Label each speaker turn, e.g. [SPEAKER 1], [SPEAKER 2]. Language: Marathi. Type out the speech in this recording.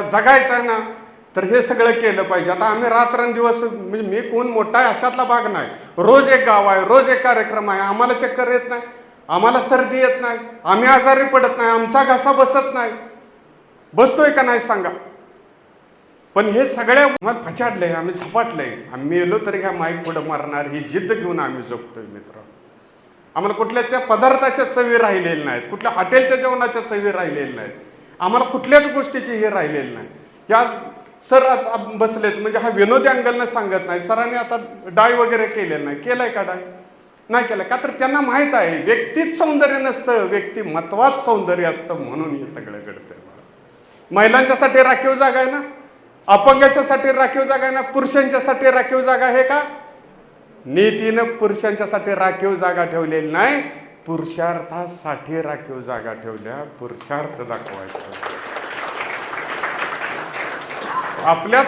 [SPEAKER 1] जगायचं आहे ना तर हे सगळं केलं पाहिजे. आता आम्ही रात्रंदिवस म्हणजे मी कोण मोठा आहे अशातला भाग नाही. रोज एक गाव आहे रोज एक कार्यक्रम आहे. आम्हाला चक्कर येत नाही आम्हाला सर्दी येत नाही आम्ही आजारी पडत नाही आमचा घसा बसत नाही. बसतोय का नाही सांगा. पण हे सगळ्या मला फचाडलंय आम्ही झपाटलंय. आम्ही येलो तरी ह्या माईक पुढं मारणार ही जिद्द घेऊन आम्ही जगतोय मित्र. आम्हाला कुठल्या त्या पदार्थाच्या चवी राहिलेल्या नाहीत कुठल्या हॉटेलच्या जेवणाच्या चवी राहिलेल्या नाहीत. आम्हाला कुठल्याच गोष्टीची हे राहिलेलं नाही. या सर आता बसलेत म्हणजे हा विनोदी अंगलनं सांगत नाही. सरांनी आता डाय वगैरे केलेलं नाही. केलाय का डाय? नाही केलं का तर त्यांना माहीत आहे व्यक्तीत सौंदर्य नसतं व्यक्तिमत्वात सौंदर्य असतं म्हणून हे सगळं घडतं महिलांच्यासाठी राखीव जागा आहे ना? अपंगाच्यासाठी राखीव जागा आहे ना? पुरुषांच्यासाठी राखीव जागा आहे का? नीतीनं पुरुषांच्यासाठी राखीव जागा ठेवलेली नाही. पुरुषार्थासाठी राखीव जागा ठेवल्या. पुरुषार्थ दाखवायचा. आपल्या